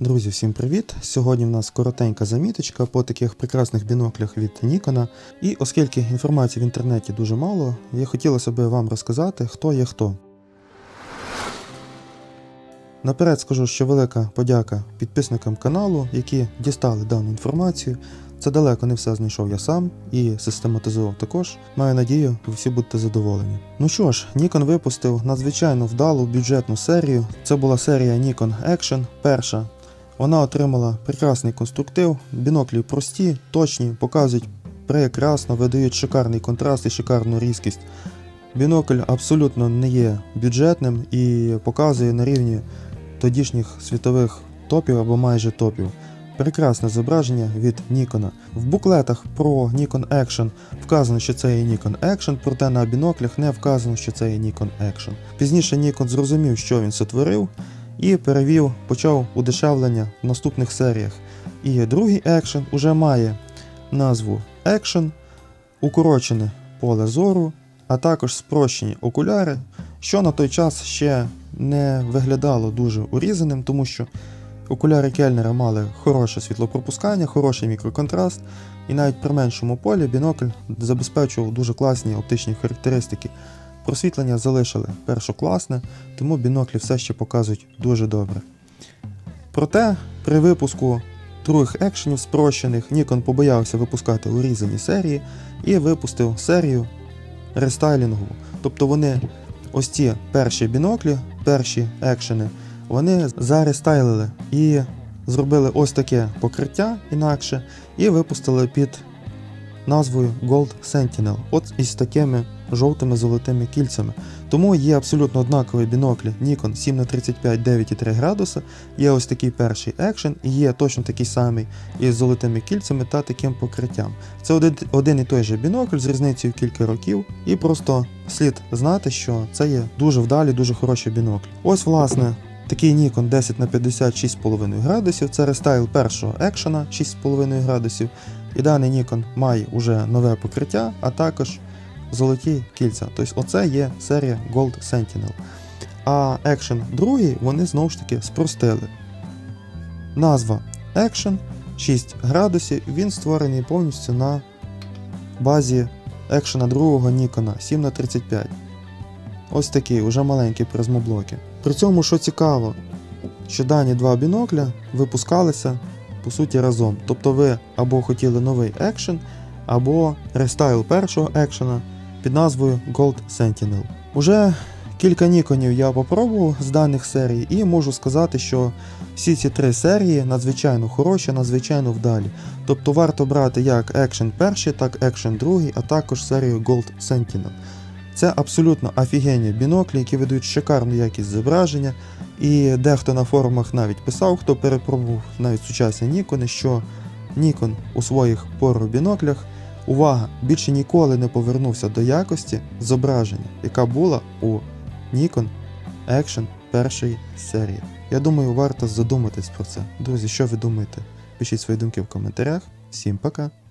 Друзі, всім привіт! Сьогодні в нас коротенька заміточка по таких прекрасних біноклях від Нікона. І оскільки інформації в інтернеті дуже мало, я хотілося би вам розказати, хто є хто. Наперед скажу, що велика подяка підписникам каналу, які дістали дану інформацію. Це далеко не все знайшов я сам і систематизував також. Маю надію, ви всі будете задоволені. Ну що ж, Nikon випустив надзвичайно вдалу бюджетну серію. Це була серія Nikon Action, перша. Вона отримала прекрасний конструктив, біноклі прості, точні, показують прекрасно, видають шикарний контраст і шикарну різкість. Бінокль абсолютно не є бюджетним і показує на рівні тодішніх світових топів або майже топів. Прекрасне зображення від Nikon. В буклетах про Nikon Action вказано, що це є Nikon Action, проте на біноклях не вказано, що це є Nikon Action. Пізніше Nikon зрозумів, що він сотворив, і перевів, почав удешевлення в наступних серіях. І другий Action уже має назву Action, укорочене поле зору, а також спрощені окуляри, що на той час ще не виглядало дуже урізаним, тому що окуляри Кельнера мали хороше світлопропускання, хороший мікроконтраст, і навіть при меншому полі бінокль забезпечував дуже класні оптичні характеристики. Просвітлення залишили першокласне, тому біноклі все ще показують дуже добре. Проте при випуску других екшенів спрощених Nikon побоявся випускати урізані серії і випустив серію рестайлінгову. Тобто вони ось ці перші біноклі, перші екшени, вони зарестайлили і зробили ось таке покриття інакше, і випустили під назвою Gold Sentinel, от із такими жовтими золотими кільцями. Тому є абсолютно однакові біноклі Nikon 7 на 35 9,3 градуса, є ось такий перший екшен, і є точно такий самий із золотими кільцями та таким покриттям. Це один, один і той же бінокль з різницею кілька років, і просто слід знати, що це є дуже вдалі, дуже хороші біноклі. Ось, власне, такий Nikon 10 на 56,5 градусів, це рестайл першого екшена 6,5 градусів. І даний Nikon має уже нове покриття, а також золоті кільця. Тобто оце є серія Gold Sentinel. А Action 2 вони знову ж таки спростили. Назва Action 6 градусів, він створений повністю на базі Action 2 Nikon 7 на 35 Ось такі, вже маленькі призмоблоки. При цьому, що цікаво, що дані два бінокля випускалися по суті разом. Тобто ви або хотіли новий екшен, або рестайл першого екшена під назвою Gold Sentinel. Уже кілька ніконів я попробував з даних серій, і можу сказати, що всі ці три серії надзвичайно хороші, надзвичайно вдалі. Тобто варто брати як Action перший, так Action другий, а також серію Gold Sentinel. Це абсолютно офігенні біноклі, які видають шикарну якість зображення. І дехто на форумах навіть писав, хто перепробував навіть сучасні Нікони, що Nikon у своїх біноклях увага, більше ніколи не повернувся до якості зображення, яка була у Nikon Action першої серії. Я думаю, варто задуматись про це. Друзі, що ви думаєте? Пишіть свої думки в коментарях. Всім пока!